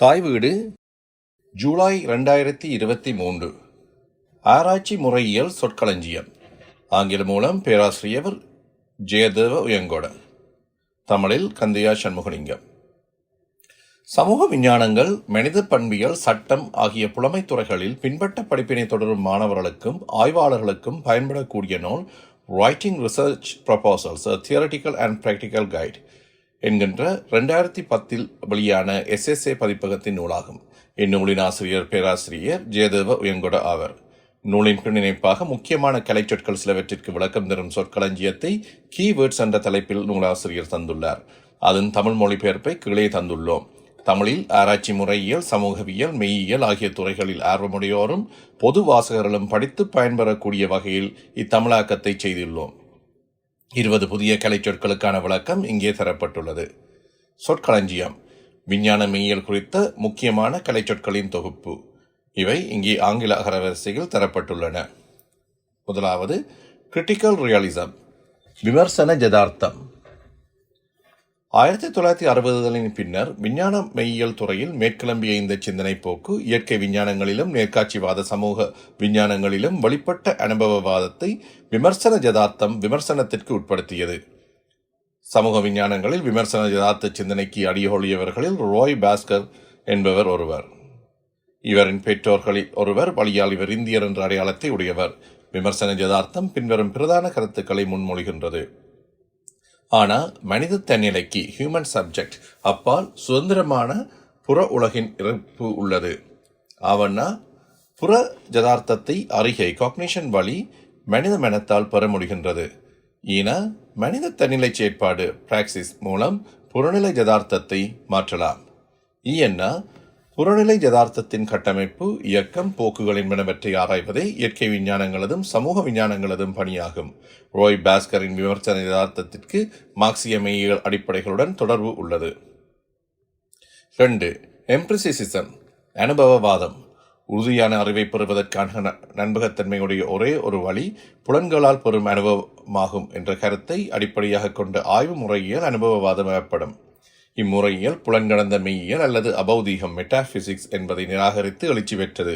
தாய் வீடு ஜூலை ரெண்டாயிரத்தி இருபத்தி மூன்று. ஆராய்ச்சி முறையியல் சொற்களஞ்சியம். ஆங்கில மூலம் பேராசிரியர் ஜெயதேவ உயங்கோட. தமிழில் கந்தையா சண்முகலிங்கம். சமூக விஞ்ஞானங்கள் மனித பண்பியல் சட்டம் ஆகிய புலமைத் துறைகளில் பின்பற்ற படிப்பினை தொடரும் மாணவர்களுக்கும் ஆய்வாளர்களுக்கும் பயன்படக்கூடிய நூல் writing research proposals theoretical and practical guide என்கின்ற ரெண்டாயிரத்தி பத்தில் வெளியான எஸ்எஸ்ஏ பதிப்பகத்தின் நூலாகும். இந்நூலின் ஆசிரியர் பேராசிரியர் ஜெயதேவ உயங்கொட ஆவர். நூலின் பின்னிணைப்பாக முக்கியமான கலைச்சொற்கள் சிலவற்றிற்கு விளக்கம் தரும் சொற்களஞ்சியத்தை கீவேர்ட்ஸ் என்ற தலைப்பில் நூலாசிரியர் தந்துள்ளார். அதன் தமிழ் மொழிபெயர்ப்பை கீழே தந்துள்ளோம். தமிழில் ஆராய்ச்சி முறையியல் சமூகவியல் மெய்யியல் ஆகிய துறைகளில் ஆர்வமுடையோரும் பொது வாசகர்களும் படித்து பயன்பெறக்கூடிய வகையில் இத்தமிழாக்கத்தை செய்துள்ளோம். இருபது புதிய கலைச்சொற்களுக்கான விளக்கம் இங்கே தரப்பட்டுள்ளது. சொற்களஞ்சியம். விஞ்ஞான மெய்யியல் குறித்த முக்கியமான கலைச்சொற்களின் தொகுப்பு. இவை இங்கே ஆங்கில அகரவரிசையில் தரப்பட்டுள்ளன. முதலாவது கிரிட்டிக்கல் ரியலிசம் விமர்சன ஜதார்த்தம் ஆயிரத்தி தொள்ளாயிரத்தி அறுபதுகளின் பின்னர் விஞ்ஞான மெய்யியல் துறையில் மேற்கிளம்பிய இந்த சிந்தனை போக்கு இயற்கை விஞ்ஞானங்களிலும் நேர்காட்சிவாத சமூக விஞ்ஞானங்களிலும் வழிபட்ட அனுபவவாதத்தை விமர்சன ஜதார்த்தம் விமர்சனத்திற்கு உட்படுத்தியது. சமூக விஞ்ஞானங்களில் விமர்சன ஜதார்த்த சிந்தனைக்கு அடியொழியவர்களில் ரோய் பாஸ்கர் என்பவர் ஒருவர். இவரின் பெற்றோர்களில் ஒருவர் வழியால் இவர் இந்தியர் என்ற அடையாளத்தை உடையவர். விமர்சன ஜதார்த்தம் பின்வரும் பிரதான கருத்துக்களை முன்மொழிகின்றது. ஆனால் மனித தன்னிலைக்கு ஹியூமன் சப்ஜெக்ட் அப்பால் சுதந்திரமான புற உலகின் இருப்பு உள்ளது. அவன்னா புற ஜதார்த்தத்தை அறிகை காக்னிஷன் வழி மனித மனத்தால் பெற முடிகின்றது. ஈன மனித தன்னிலை செயற்பாடு பிராக்சிஸ் மூலம் புறநிலை ஜதார்த்தத்தை மாற்றலாம். ஈயன்னா புறநிலை யதார்த்தத்தின் கட்டமைப்பு இயக்கம் போக்குகள் என்பனவற்றை ஆராய்வதே இயற்கை விஞ்ஞானங்களதும் சமூக விஞ்ஞானங்களதும் பணியாகும். ரோய் பாஸ்கரின் விமர்சன யதார்த்தத்திற்கு மார்க்சிய மெய்யியல் அடிப்படைகளுடன் தொடர்பு உள்ளது. ரெண்டு எம்பிரிசிசிசம் அனுபவவாதம். உறுதியான அறிவை பெறுவதற்கான ந- ஒரே ஒரு வழி புலன்களால் பெறும் அனுபவமாகும் என்ற கருத்தை அடிப்படையாக கொண்ட ஆய்வு முறையியல் அனுபவவாதம் எனப்படும். இம்முறையியல் புலன்கடந்த மெய்யியல் அல்லது அபௌதீகம் மெட்டாபிசிக்ஸ் என்பதை நிராகரித்து எழுச்சி பெற்றது.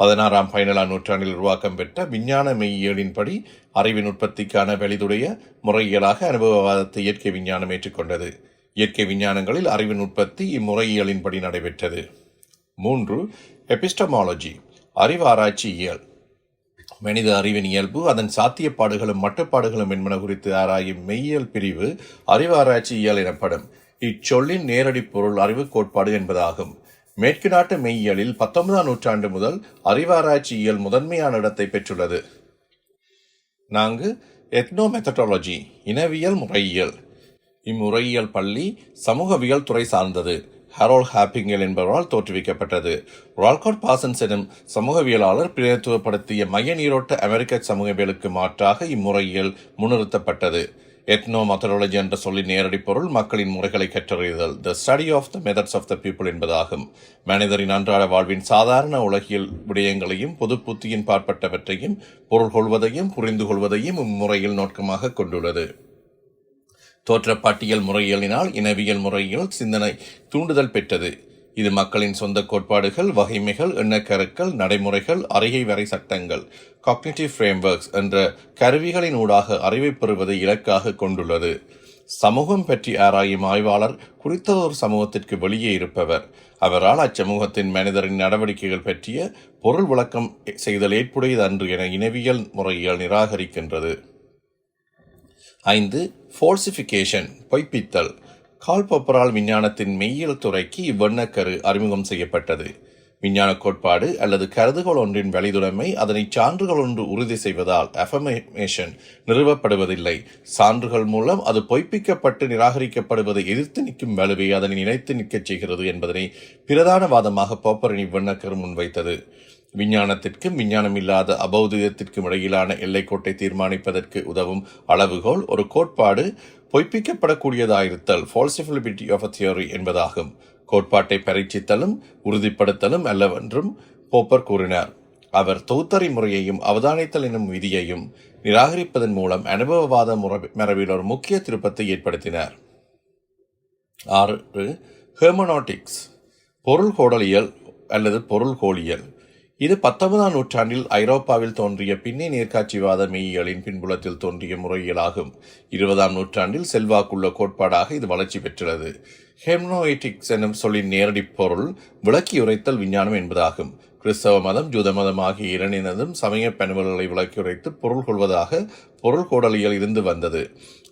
பதினாறாம் பதினேழாம் நூற்றாண்டில் உருவாக்கம் பெற்ற விஞ்ஞான மெய்யியலின்படி அறிவின் உற்பத்திக்கான வெளிதுடைய முறையியலாக அனுபவவாதத்தை இயற்கை விஞ்ஞானம் ஏற்றுக்கொண்டது. இயற்கை விஞ்ஞானங்களில் அறிவின் உற்பத்தி இம்முறையியலின்படி நடைபெற்றது. மூன்று எபிஸ்டமாலஜி அறிவாராய்ச்சி இயல் மனித அறிவின் இயல்பு அதன் சாத்தியப்பாடுகளும் மட்டுப்பாடுகளும் என்பன குறித்து ஆராயும் மெய்யியல் பிரிவு அறிவாராய்ச்சி இயல் எனப்படும். இச்சொல்லின் நேரடி பொருள் அறிவு கோட்பாடு என்பதாகும். மேற்கு நாட்டு மெய்யியலில் பத்தொன்பதாம் நூற்றாண்டு முதல் அறிவாராய்ச்சியியல் முதன்மையான இடத்தை பெற்றுள்ளது. நான்கு எத்னோமெத்தடாலஜி இனவியல் முறையியல். இம்முறையியல் பள்ளி சமூகவியல் துறை சார்ந்தது. ஹரோல் ஹாப்பிங்கல் என்பவரால் தோற்றுவிக்கப்பட்டது. ரால்காட் பாசன்ஸ் எனும் சமூகவியலாளர் பிரதித்துவப்படுத்திய மைய நீரோட்ட அமெரிக்க சமூகவியலுக்கு மாற்றாக இம்முறையியல் முன்னிறுத்தப்பட்டது. எத்னோ மெத்தடாலஜி என்ற சொல்லின் நேரடி பொருள் மக்களின் முறைகளை கற்றறிதல். The study of the methods of the people என்பதாகும். மனிதரின் அன்றாட வாழ்வின் சாதாரண உலகியல் விடயங்களையும் பொது புத்தியின் பாற்பட்டவற்றையும் பொருள் கொள்வதையும் புரிந்து கொள்வதையும் இம்முறையில் நோக்கமாக கொண்டுள்ளது. தோற்றப்பாட்டியல் முறையியலினால் இனவியல் முறையில் சிந்தனை தூண்டுதல் பெற்றது. இது மக்களின் சொந்த கோட்பாடுகள் வகைமைகள் எண்ணக்கருக்கள் நடைமுறைகள் அறிகை வரை சட்டங்கள் காக்னிட்டிவ் ஃப்ரேம்வொர்க்ஸ் என்ற கருவிகளின் ஊடாக அறிவை பெறுவதை இலக்காக கொண்டுள்ளது. சமூகம் பற்றி ஆராயும் ஆய்வாளர் குறித்ததொரு சமூகத்திற்கு வெளியே இருப்பவர். அவரால் அச்சமூகத்தின் மனிதரின் நடவடிக்கைகள் பற்றிய பொருள் விளக்கம் செய்தல் ஏற்புடையது அன்று என இனவியல் முறையியல் நிராகரிக்கின்றது. ஐந்து ஃபோல்சிஃபிகேஷன் பொய்ப்பித்தல். கால்பப்பரால் விஞ்ஞானத்தின் மெய்யியல் துறைக்கு இவ்வண்ணக்கரு அறிமுகம் செய்யப்பட்டது. விஞ்ஞான கோட்பாடு அல்லது கருதுகோள் ஒன்றின் வெளிதுடைமை அதனை சான்றுகள் ஒன்று உறுதி செய்வதால் அஃபமேஷன் நிறுவப்படுவதில்லை. சான்றுகள் மூலம் அது பொய்ப்பிக்கப்பட்டு நிராகரிக்கப்படுவதை எதிர்த்து நிற்கும் வலுவை அதனை நினைத்து நிற்கச் செய்கிறது என்பதனை பிரதான வாதமாக போப்பரின் இவ்வண்ணக்கர் முன்வைத்தது. விஞ்ஞானத்திற்கும் விஞ்ஞானம் இல்லாத அபௌதிகத்திற்கும் இடையிலான எல்லைக்கோட்டை தீர்மானிப்பதற்கு உதவும் அளவுகோல் ஒரு கோட்பாடு பொய்ப்பிக்கப்படக்கூடியதாயிருத்தல் ஃபால்சிபிலிபிலிட்டி ஆஃப் அ தியோரி என்பதாகும். கோட்பாட்டை பரீட்சித்தலும் உறுதிப்படுத்தலும் அல்லவென்றும் போப்பர் கூறினார். அவர் தொகுத்தறி முறையையும் அவதானித்தல் எனும் விதியையும் நிராகரிப்பதன் மூலம் அனுபவவாத முறை- மரபில் ஒரு முக்கிய திருப்பத்தை ஏற்படுத்தினார். ஆறு ஹெர்மனாட்டிக்ஸ் பொருள்கோடலியல் அல்லது பொருள்கோளியல் இது பத்தொன்பதாம் நூற்றாண்டில் ஐரோப்பாவில் தோன்றிய பின்னே நேர்காட்சிவாத மெய்யியலின் பின்புலத்தில் தோன்றிய முறையியலாகும். இருபதாம் நூற்றாண்டில் செல்வாக்குள்ள கோட்பாடாக இது வளர்ச்சி பெற்றுள்ளது. ஹெம்னோயிட்டிக்ஸ் எனும் சொல்லின் நேரடி பொருள் விளக்கி உரைத்தல் விஞ்ஞானம் என்பதாகும். கிறிஸ்தவ மதம் ஜூத மதம் ஆகிய இரண்டினதும் சமய பண்புகளை விளக்கி உரைத்து பொருள் கொள்வதாக பொருள் கோடலியல் இருந்து வந்தது.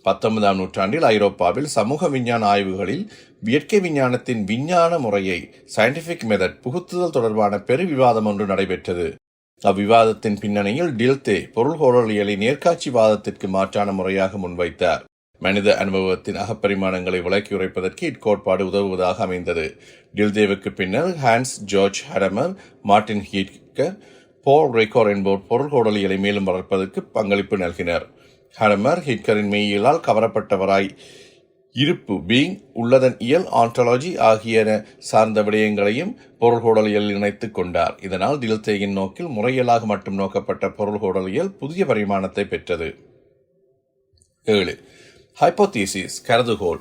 பத்தொன்பதாம் நூற்றாண்டில் ஐரோப்பாவில் சமூக விஞ்ஞான ஆய்வுகளில் இயற்கை விஞ்ஞானத்தின் விஞ்ஞான முறையை சயின்டிஃபிக் மெதட் புகுத்துதல் தொடர்பான பெரு விவாதம் ஒன்று நடைபெற்றது. அவ்விவாதத்தின் பின்னணியில் டில்தே பொருள் கோடலியலை நேர்காட்சிவாதத்திற்கு மாற்றான முறையாக முன்வைத்தார். மனித அனுபவத்தின் அகப்பரிமாணங்களை விளக்கி உரைப்பதற்கு இக்கோட்பாடு உதவுவதாக அமைந்தது. டில்தேவுக்கு பின்னர் Hans George Gadamer Martin Heidegger Paul Ricoeur என்போர் பொருள்கோடலியலை மேலும் வளர்ப்பதற்கு பங்களிப்பு நல்கினர். ஹடமர் ஹிட்கரின் மெய்யியலால் கவரப்பட்டவராய் இருப்பு பீங் உள்ளதன் இயல் ஆன்டாலஜி ஆகியன சார்ந்த விடயங்களையும் பொருள்கோடலியல் இணைத்துக் கொண்டார். இதனால் டில்தேயின் நோக்கில் முறையலாக மட்டும் நோக்கப்பட்ட பொருள்கோடலியல் புதிய பரிமாணத்தை பெற்றது. ஏழு. ஹைப்போதீசிஸ் கருதுகோள்.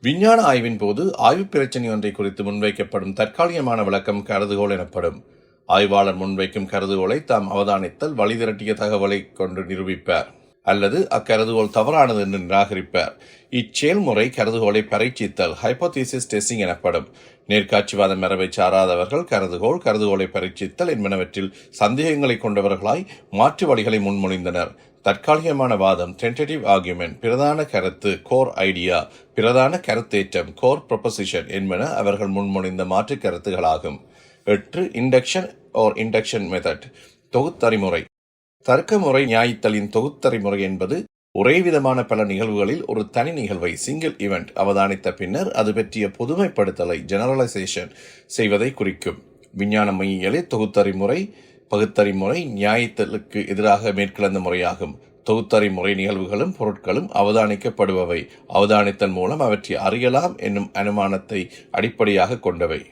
விஞ்ஞான ஆய்வின் போது ஆய்வு பிரச்சனை ஒன்றை குறித்து முன்வைக்கப்படும் தற்காலிகமான விளக்கம் கருதுகோள் எனப்படும். ஆய்வாளர் முன்வைக்கும் கருதுகோளை தாம் அவதானித்தல் வழி திரட்டிய தகவலை கொண்டு நிரூபிப்பார். அல்லது அக்கருதுகோள் தவறானது என்று நிராகரிப்பார். இச்செயல்முறை கருதுகோளை பரீட்சித்தல் ஹைப்போதீசிஸ் டெஸ்டிங் எனப்படும். நேர்காட்சிவாத மரபை சாராதவர்கள் கருதுகோள் கருதுகோளை பரீட்சித்தல் என்பனவற்றில் சந்தேகங்களை கொண்டவர்களாய் மாற்று வழிகளை முன்மொழிந்தனர். தற்காலிகமான வாதம் டென்டேட்டிவ் ஆர்குமெண்ட் பிரதான கருத்து கோர் ஐடியா பிரதான கருத்தேற்றம் கோர் ப்ரொபசிஷன் என்பன அவர்கள் முன்மொழிந்த மாற்று கருத்துகளாகும். எட்டு இண்டக்ஷன் ஓர் இண்டக்ஷன் மெத்தட் தொகுத்தறிமுறை. தர்க்க முறை நியாயித்தலின் தொகுத்தறிமுறை என்பது ஒரே விதமான பல நிகழ்வுகளில் ஒரு தனி நிகழ்வை சிங்கிள் இவெண்ட் அவதானித்த பின்னர் அது பற்றிய பொதுமைப்படுத்தலை ஜெனரலைசேஷன் செய்வதை குறிக்கும். விஞ்ஞான மையியலே தொகுத்தறிமுறை பகுத்தறிமுறை நியாயத்தலுக்கு எதிராக மேற்கிழந்த முறையாகும். தொகுத்தறிமுறை நிகழ்வுகளும் பொருட்களும் அவதானிக்கப்படுபவை. அவதானித்தன் மூலம் அவற்றை அறியலாம் என்னும் அனுமானத்தை அடிப்படையாக கொண்டவை.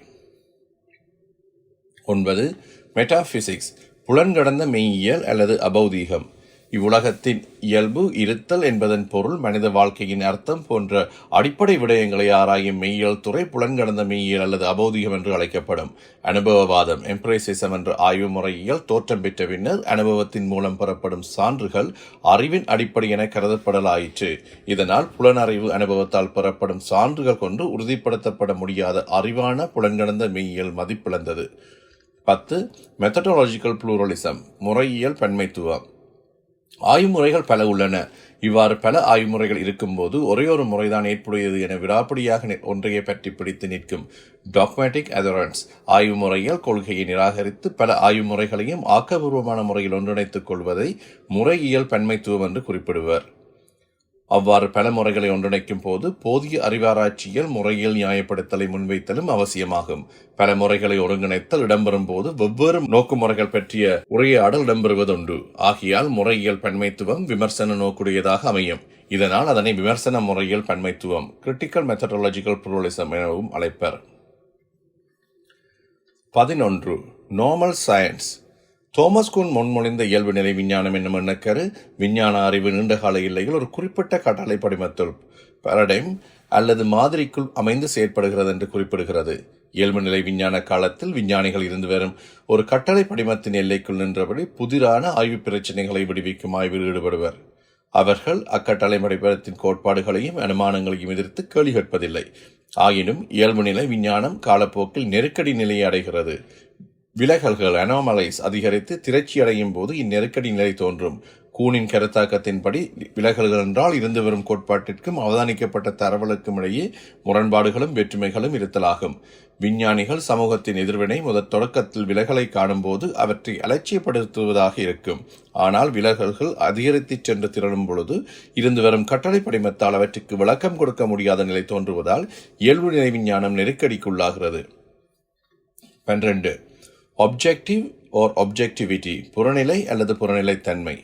ஒன்பது மெட்டாபிசிக்ஸ் புலன்கடந்த மெய்யியல் அல்லது அபௌதீகம். இவ்வுலகத்தின் இயல்பு இருத்தல் என்பதன் பொருள் மனித வாழ்க்கையின் அர்த்தம் போன்ற அடிப்படை விடயங்களை ஆராயும் மெய்யியல் துறை புலன்கடந்த மெய்யியல் அல்லது அபௌதிகம் என்று அழைக்கப்படும். அனுபவவாதம் எம்ப்ரேசிசம் என்ற ஆய்வு முறையியல் தோற்றம் பெற்ற பின்னர் அனுபவத்தின் மூலம் பெறப்படும் சான்றுகள் அறிவின் அடிப்படை என கருதப்படலாயிற்று. இதனால் புலனறிவு அனுபவத்தால் பெறப்படும் சான்றுகள் கொண்டு உறுதிப்படுத்தப்பட முடியாத அறிவான புலன்கடந்த மெய்யியல் மதிப்பிழந்தது. பத்து மெத்தடாலஜிக்கல் புளூரலிசம் முறையியல் பன்மைத்துவம். ஆய்வுமுறைகள் பல உள்ளன. இவ்வாறு பல ஆய்வுமுறைகள் இருக்கும்போது ஒரே ஒரு முறைதான் ஏற்புடையது என விடாப்படியாக நி- பற்றி பிடித்து நிற்கும் டாக்மேட்டிக் அதரன்ஸ் ஆய்வு முறையில் கொள்கையை நிராகரித்து பல ஆய்வு முறைகளையும் ஆக்கபூர்வமான முறையில் ஒன்றிணைத்துக் கொள்வதை முறையியல் பன்மைத்துவம் என்று குறிப்பிடுவர். அவ்வாறு பல முறைகளை ஒன்றிணைக்கும் போது போதிய அறிவாராய்ச்சியில் முறையில் நியாயப்படுத்தலை முன்வைத்தலும் அவசியமாகும். பல முறைகளை ஒருங்கிணைத்தல் இடம்பெறும் போது வெவ்வேறு நோக்குமுறைகள் பற்றிய உரையாடல் இடம்பெறுவதுண்டு. ஆகையால் முறையியல் பன்மைத்துவம் விமர்சன நோக்குடையதாக அமையும். இதனால் அதனை விமர்சன முறையியல் பன்மைத்துவம் கிரிட்டிக்கல் மெத்தடாலஜிக்கல் புரோலிசம் எனவும் அழைப்பர். பதினொன்று. நார்மல் சயின்ஸ் தோமஸ் குன் முன்மொழிந்த இயல்பு நிலை விஞ்ஞானம் என்னும் எண்ணக்கரு விஞ்ஞான அறிவு நீண்டகால இல்லையில் ஒரு குறிப்பிட்ட கட்டளை படிமத்துள் பாரடைம் அல்லது மாதிரிக்குள் அமைந்து செயற்படுகிறது என்று குறிப்பிடுகிறது. இயல்பு நிலை விஞ்ஞான காலத்தில் விஞ்ஞானிகள் இருந்து வரும் ஒரு கட்டளை படிமத்தின் எல்லைக்குள் நின்றபடி புதிரான ஆய்வு பிரச்சனைகளை விடுவிக்கும் ஆய்வில் ஈடுபடுவர். அவர்கள் அக்கட்டளை படிமத்தின் கோட்பாடுகளையும் அனுமானங்களையும் எதிர்த்து கேள்வி கேட்பதில்லை. ஆயினும் இயல்பு நிலை விஞ்ஞானம் காலப்போக்கில் நெருக்கடி நிலையை அடைகிறது. விலகல்கள் அனோமலைஸ் அதிகரித்து திரட்சி அடையும் போது இந்நெருக்கடி நிலை தோன்றும். கூனின் கருத்தாக்கத்தின்படி விலகல்கள் என்றால் இருந்து வரும் கோட்பாட்டிற்கும் அவதானிக்கப்பட்ட தரவலுக்கும் இடையே முரண்பாடுகளும் வேற்றுமைகளும் இருத்தலாகும். விஞ்ஞானிகள் சமூகத்தின் எதிர்வினை முதற் தொடக்கத்தில் விலகலை காணும்போது அவற்றை அலட்சியப்படுத்துவதாக இருக்கும். ஆனால் விலகல்கள் அதிகரித்துச் சென்று திரளும் பொழுது இருந்து வரும் கட்டளை படிமத்தால் அவற்றுக்கு விளக்கம் கொடுக்க முடியாத நிலை தோன்றுவதால் இயல்பு நிலை விஞ்ஞானம் நெருக்கடிக்குள்ளாகிறது. பன்னிரண்டு. ஒப்ஜெக்டிவ் ஓர் ஒப்ஜெக்டிவிட்டி புறநிலை அல்லது புறநிலைத்தன்மை.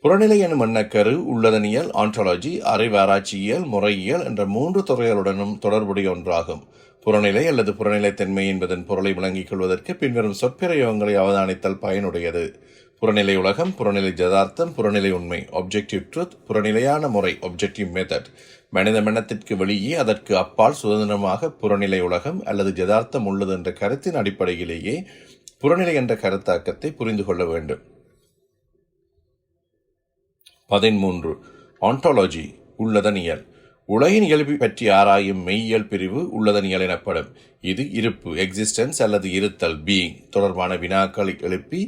புறநிலை எனும் எண்ணக்கரு உள்ளதனியல் ஆன்டாலஜி அறிவாராய்ச்சியியல் முறையியல் என்ற மூன்று துறைகளுடனும் தொடர்புடைய ஒன்றாகும். புறநிலை அல்லது புறநிலைத்தன்மை என்பதன் பொருளை விளங்கிக் கொள்வதற்கு பின்வரும் சொற்பிரயோகங்களை அவதானித்தல் பயனுடையது. புறநிலை உலகம் புறநிலை ஜதார்த்தம் புறநிலை உண்மை ஆப்ஜெக்டிவ் ட்ரூத் புறநிலையான முறை ஆப்ஜெக்டிவ் மெத்தட் மனித மனத்திற்கு வெளியே அதற்கு அப்பால் சுதந்திரமாக புறநிலை உலகம் அல்லது ஜதார்த்தம் உள்ளது என்ற கருத்தின் அடிப்படையிலேயே புறநிலை என்ற கருத்தாக்கத்தை புரிந்து கொள்ள வேண்டும். பதிமூன்று ஆண்டாலஜி உள்ளதனியல் உலகின் இயல்பு பற்றி ஆராயும் மெய்யியல் பிரிவு உள்ளதனியல் எனப்படும் இது இருப்பு எக்ஸிஸ்டன்ஸ் அல்லது இருத்தல் பீயிங் தொடர்பான வினாக்களை எழுப்பி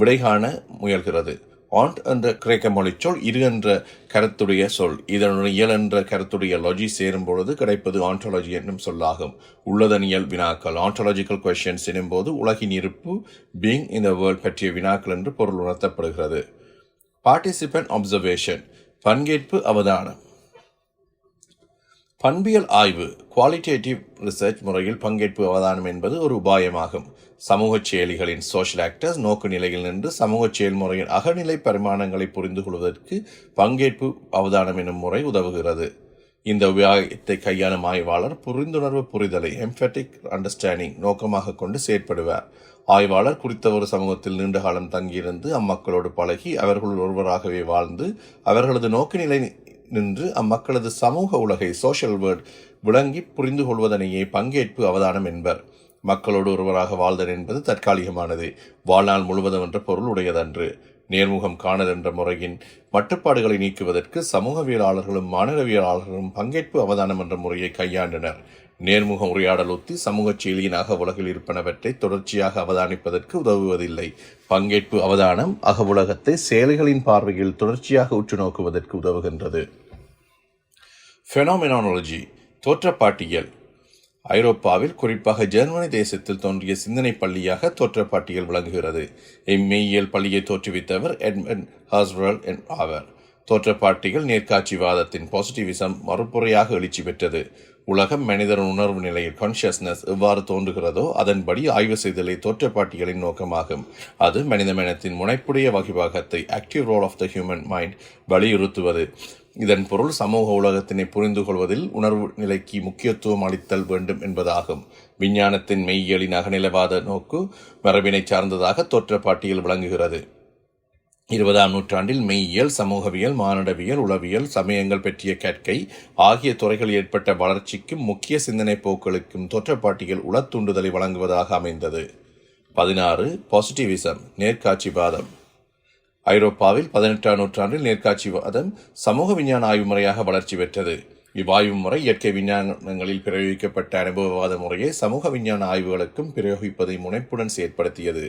விடை காண முயல்கிறது. ஆண்ட் என்ற கிரேக்க சொல் இரு என்ற கருத்துடைய சொல். இதனுடன் இயல் என்ற கருத்துடைய லொஜி சேரும் பொழுது கிடைப்பது ஆண்டாலஜி என்னும் சொல்லாகும். உள்ளதனியல் வினாக்கள் ஆண்டாலஜிக்கல் கொஸ்டின்ஸ் எனும்போது உலகின் இருப்பு பீயிங் இந்த வேர்ல்ட் பற்றிய வினாக்கள் என்று பொருள் உணர்த்தப்படுகிறது. பார்ட்டிசிபென்ட் அப்சர்வேஷன் பங்கேற்பு அவதானம். பண்பியல் ஆய்வு குவாலிட்டேட்டிவ் ரிசர்ச் முறையில் பங்கேற்பு அவதானம் என்பது ஒரு உபாயமாகும். சமூக செயலிகளின் சோஷியல் ஆக்டர்ஸ் நோக்கு நிலையில் நின்று சமூக செயல்முறையின் அகநிலை பரிமாணங்களை புரிந்து கொள்வதற்கு பங்கேற்பு அவதானம் எனும் முறை உதவுகிறது. இந்த உபாயத்தை கையாளும் ஆய்வாளர் புரிந்துணர்வு புரிதலை எம்பெட்டிக் அண்டர்ஸ்டாண்டிங் நோக்கமாக கொண்டு செயற்படுவார். ஆய்வாளர் குறித்த ஒரு சமூகத்தில் நீண்ட காலம் தங்கியிருந்து அம்மக்களோடு பழகி அவர்களுள் ஒருவராகவே வாழ்ந்து அவர்களது நோக்குநிலை நின்று அம்மக்களது சமூக உலகை சோஷியல் வேர்ட் விளங்கி புரிந்து கொள்வதனையே பங்கேற்பு அவதானம் என்பர். மக்களோடு ஒருவராக வாழ்தல் என்பது தற்காலிகமானது. வாழ்நாள் முழுவதும் என்ற பொருள் உடையதன்று. நேர்முகம் காணல் என்ற முறையின் மட்டுப்பாடுகளை நீக்குவதற்கு சமூகவியலாளர்களும் மாநிலவியலாளர்களும் பங்கேற்பு அவதானம் என்ற முறையை கையாண்டனர். நேர்முக உரையாடல் ஒத்தி சமூக செயலியின் உலகில் இருப்பனவற்றை தொடர்ச்சியாக அவதானிப்பதற்கு உதவுவதில்லை. பங்கேற்பு அவதானம் அக உலகத்தை செயல்களின் பார்வையில் தொடர்ச்சியாக உற்று நோக்குவதற்கு உதவுகின்றது. ஃபெனோமினாலஜி தோற்றப்பாட்டியல். ஐரோப்பாவில் குறிப்பாக ஜெர்மனி தேசத்தில் தோன்றிய சிந்தனை பள்ளியாக தோற்றப்பாட்டியல் விளங்குகிறது. இம்மெய்யியல் பள்ளியை தோற்றுவித்தவர் எட்மன் ஹாஸ்வரல் ஆவர். தோற்றப்பாட்டிகள் நேர்காட்சிவாதத்தின் பாசிட்டிவிசம் மறுப்புறையாக எழுச்சி பெற்றது. உலகம் மனிதரின் உணர்வு நிலையில் கான்ஷியஸ்னஸ் எவ்வாறு தோன்றுகிறதோ அதன்படி ஆய்வு செய்தலை தோற்றப்பாட்டிகளின் நோக்கமாகும். அது மனித மனத்தின் முனைப்புடைய வகைபாகத்தை active role of the human mind வலியுறுத்துவது. இதன் பொருள் சமூக உலகத்தினை புரிந்து கொள்வதில் உணர்வு நிலைக்கு முக்கியத்துவம் அளித்தல் வேண்டும் என்பதாகும். விஞ்ஞானத்தின் மெய்யியலின் அகநிலவாத நோக்கு மரபினை சார்ந்ததாக தோற்றப்பாட்டியல் விளங்குகிறது. இருபதாம் நூற்றாண்டில் மெய்யியல் சமூகவியல் மானுடவியல் உளவியல் சமயங்கள் பற்றிய கற்கை ஆகிய துறைகளில் ஏற்பட்ட வளர்ச்சிக்கும் முக்கிய சிந்தனை போக்களுக்கும் தோற்றப்பாட்டியல் உளத்தூண்டுதலை வழங்குவதாக அமைந்தது. பதினாறு பாசிட்டிவிசம் நேர்காட்சிவாதம். ஐரோப்பாவில் பதினெட்டாம் நூற்றாண்டில் நேர்காட்சிவாதம் சமூக விஞ்ஞான ஆய்வு முறையாக வளர்ச்சி பெற்றது. இவ்வாய்வு முறை இயற்கை விஞ்ஞானங்களில் பிரயோகிக்கப்பட்ட அனுபவவாத முறையை சமூக விஞ்ஞான ஆய்வுகளுக்கும் பிரயோகிப்பதை முனைப்புடன் செயற்படுத்தியது.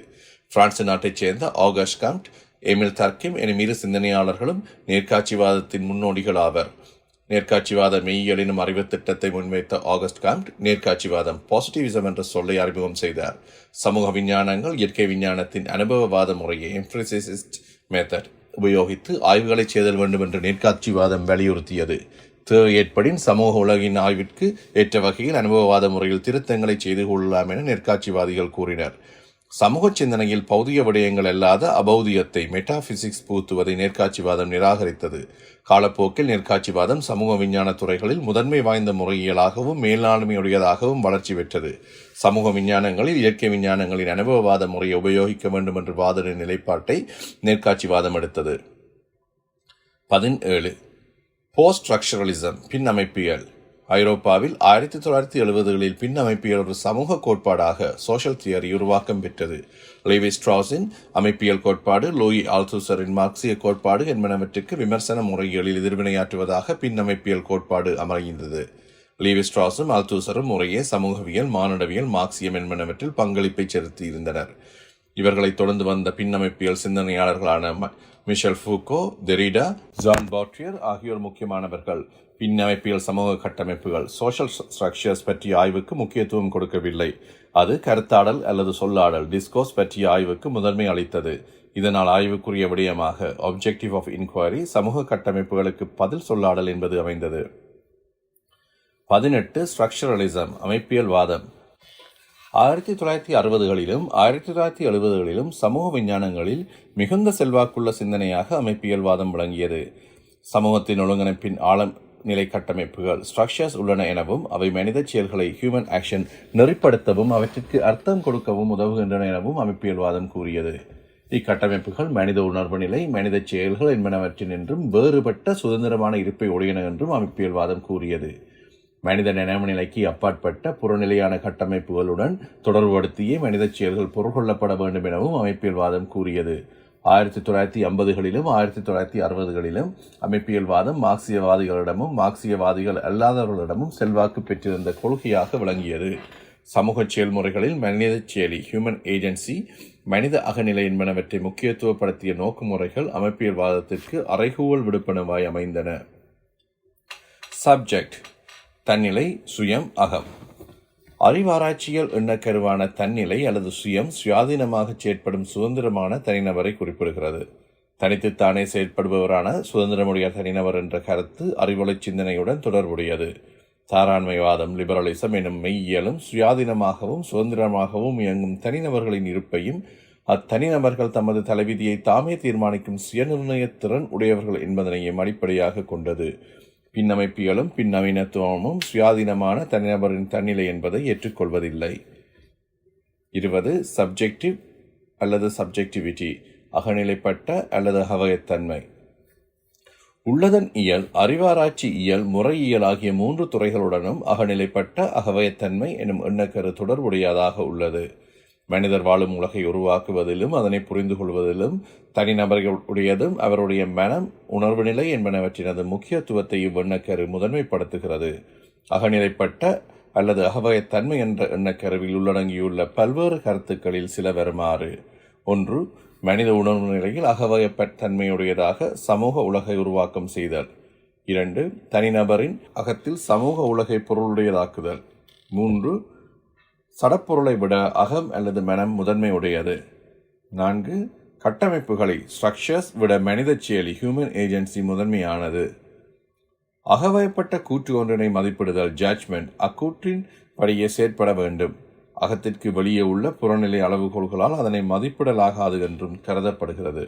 பிரான்ஸ் நாட்டைச் சேர்ந்த ஆகஸ்ட் கம்ட் எமில் தர்க்கிம் எனும் இரு சிந்தனையாளர்களும் நேர்காட்சிவாதத்தின் முன்னோடிகள் ஆவர் நேர்காட்சிவாத மெய்யலினும் அறிவு திட்டத்தை முன்வைத்த ஆகஸ்ட் காம்ட் நேர்காட்சிவாதம் பாசிட்டிவிசம் என்ற சொல்லை அறிமுகம் செய்தார். சமூக விஞ்ஞானங்கள் இயற்கை விஞ்ஞானத்தின் அனுபவவாத முறையை எம்ப்ரிசிஸ்ட் மெத்தட் உபயோகித்து ஆய்வுகளை செய்தல் வேண்டும் என்று நேர்காட்சிவாதம் வலியுறுத்தியது. தேவை ஏற்படின் சமூக உலகின் ஆய்விற்கு ஏற்ற வகையில் அனுபவவாத முறையில் திருத்தங்களை செய்து கொள்ளலாம் என நேர்காட்சிவாதிகள் கூறினர். சமூக சிந்தனையில் பௌதிக விடயங்கள் அல்லாத அபௌதியத்தை மெட்டாபிசிக்ஸ் பூத்துவதை நேர்காட்சிவாதம் நிராகரித்தது. காலப்போக்கில் நேர்காட்சிவாதம் சமூக விஞ்ஞான துறைகளில் முதன்மை வாய்ந்த முறையியலாகவும் மேலாண்மையுடையதாகவும் வளர்ச்சி பெற்றது. சமூக விஞ்ஞானங்களில் இயற்கை விஞ்ஞானங்களின் அனுபவவாத முறையை உபயோகிக்க வேண்டும் என்று வாதிட நிலைப்பாட்டை நேர்காட்சிவாதம் எடுத்தது. பதினேழு. போஸ்ட் ஸ்ட்ரக்சரலிசம் பின் அமைப்பியல் ஐரோப்பாவில் ஆயிரத்தி தொள்ளாயிரத்தி எழுபதுகளில் பின் அமைப்பியல் ஒரு சமூக கோட்பாடாக சோஷியல் தியரி உருவாக்கம் பெற்றது. லேவி ஸ்ட்ராஸின் அமைப்பியல் கோட்பாடு லோயி ஆல்தூசரின் மார்க்சிய கோட்பாடு என்பனவற்றுக்கு விமர்சன முறைகளில் எதிர்வினையாற்றுவதாக பின் அமைப்பியல் கோட்பாடு அமைந்தது லீவி ஸ்ட்ராஸும் ஆல்தூசரும் முறையே சமூகவியல் மானுடவியல் மார்க்சியம் என்பனவற்றில் பங்களிப்பை செலுத்தியிருந்தனர். இவர்களை தொடர்ந்து வந்த பின்னமைப்பியல் சிந்தனையாளர்களான ம- Michel Foucault Derrida Jean Baudrillard ஆகியோர் முக்கியமானவர்கள். பின்னமைப்பியல் சமூக கட்டமைப்புகள் சோஷியல் ஸ்ட்ரக்சர்ஸ் பற்றிய ஆய்வுக்கு முக்கியத்துவம் கொடுக்கவில்லை. அது கருத்தாடல் அல்லது சொல்லாடல் டிஸ்கோஸ் பற்றிய ஆய்வுக்கு முதன்மை அளித்தது. இதனால் ஆய்வுக்குரிய விடயமாக ஆப்ஜெக்டிவ் ஆஃப் இன்கொயரி சமூக கட்டமைப்புகளுக்கு பதில் சொல்லாடல் என்பது அமைந்தது. பதினெட்டு ஸ்ட்ரக்சரலிசம் அமைப்பியல் வாதம் ஆயிரத்தி தொள்ளாயிரத்தி அறுபதுகளிலும் ஆயிரத்தி தொள்ளாயிரத்தி எழுபதுகளிலும் சமூக விஞ்ஞானங்களில் மிகுந்த செல்வாக்குள்ள சிந்தனையாக அமைப்பியல்வாதம் விளங்கியது. சமூகத்தின் ஒழுங்கமைப்பின் ஆழம் நிலை கட்டமைப்புகள் ஸ்ட்ரக்சர்ஸ் உள்ளன எனவும் அவை மனித செயல்களை ஹியூமன் ஆக்ஷன் நெறிப்படுத்தவும் அவற்றிற்கு அர்த்தம் கொடுக்கவும் உதவுகின்றன எனவும் அமைப்பியல்வாதம் கூறியது. இக்கட்டமைப்புகள் மனித உணர்வு நிலை மனித செயல்கள் என்பனவற்றின் என்றும் வேறுபட்ட சுதந்திரமான இருப்பை உடையன என்றும் அமைப்பியல்வாதம் கூறியது. மனித நினைவுநிலைக்கு அப்பாற்பட்ட புறநிலையான கட்டமைப்புகளுடன் தொடர்புபடுத்தியே மனித செயல்கள் பொருள்கொள்ளப்பட வேண்டும் எனவும் அமைப்பியல் வாதம் கூறியது. ஆயிரத்தி தொள்ளாயிரத்தி ஐம்பதுகளிலும் ஆயிரத்தி தொள்ளாயிரத்தி அறுபதுகளிலும் அமைப்பியல்வாதம் மார்க்சியவாதிகளிடமும் மார்க்சியவாதிகள் அல்லாதவர்களிடமும் செல்வாக்கு பெற்றிருந்த கொள்கையாக விளங்கியது. சமூக செயல்முறைகளில் மனித செயலி ஹியூமன் ஏஜென்சி மனித அகநிலை என்பனவற்றை முக்கியத்துவப்படுத்திய நோக்குமுறைகள் அமைப்பியல்வாதத்திற்கு அறைகூவல் விடுப்பனவாய் அமைந்தன. சப்ஜெக்ட் தன்னிலை சுயம் அகம். அறிவாராய்ச்சியல் எண்ணக்கருவான தன்னிலை அல்லது சுயம் சுயாதீனமாக செயற்படும் சுதந்திரமான தனிநபரை குறிப்பிடுகிறது. தனித்துத்தானே செயற்படுபவரான சுதந்திரமுடைய தனிநபர் என்ற கருத்து அறிவொளி சிந்தனையுடன் தொடர்புடையது. தாராண்மைவாதம் லிபரலிசம் எனும் மெய்யியலும் சுயாதீனமாகவும் சுதந்திரமாகவும் இயங்கும் தனிநபர்களின் இருப்பையும் அத்தனிநபர்கள் தமது தலைவிதியை தாமே தீர்மானிக்கும் சுயநிர்ணய திறன் உடையவர்கள் என்பதனையும் அடிப்படையாக கொண்டது. பின்னமைப்பியலும் பின்னவீனத்துவமும் சுயாதீனமான தனிநபரின் தன்னிலை என்பதை ஏற்றுக்கொள்வதில்லை. இருபது சப்ஜெக்டிவ் அல்லது சப்ஜெக்டிவிட்டி அகநிலைப்பட்ட அல்லது அகவயத்தன்மை. உள்ளதன் இயல் அறிவாராய்ச்சி இயல் முறையியல் ஆகிய மூன்று துறைகளுடனும் அகநிலைப்பட்ட அகவயத்தன்மை எனும் எண்ணக்கரு தொடர்புடையதாக உள்ளது. மனிதர் வாழும் உலகை உருவாக்குவதிலும் அதனை புரிந்து கொள்வதிலும் தனிநபர்களுடையதும் அவருடைய மனம் உணர்வு நிலை என்பனவற்றினது முக்கியத்துவத்தை இவ்வெண்ணக்கரு முதன்மைப்படுத்துகிறது. அகநிலைப்பட்ட அல்லது அகவயத்தன்மை என்ற எண்ணக்கருவில் உள்ளடங்கியுள்ள பல்வேறு கருத்துக்களில் சில வருமாறு. ஒன்று மனித உணர்வு நிலையில் அகவயத்தன்மையுடையதாக சமூக உலகை உருவாக்கம் செய்தல். இரண்டு தனிநபரின் அகத்தில் சமூக உலகை பொருளுடையதாக்குதல். மூன்று சடப்பொருளை விட அகம் அல்லது மனம் முதன்மை உடையது நான்கு கட்டமைப்புகளை ஸ்ட்ரக்சர்ஸ் விட மனித செயலி ஹியூமன் ஏஜென்சி முதன்மையானது. அகவயப்பட்ட கூற்று ஒன்றினை மதிப்பிடுதல் ஜட்ஜ்மெண்ட் அக்கூற்றின் படியே செயற்பட வேண்டும். அகத்திற்கு வெளியே உள்ள புறநிலை அளவுகோல்களால் அதனை மதிப்பிடலாகாது என்றும் கருதப்படுகிறது.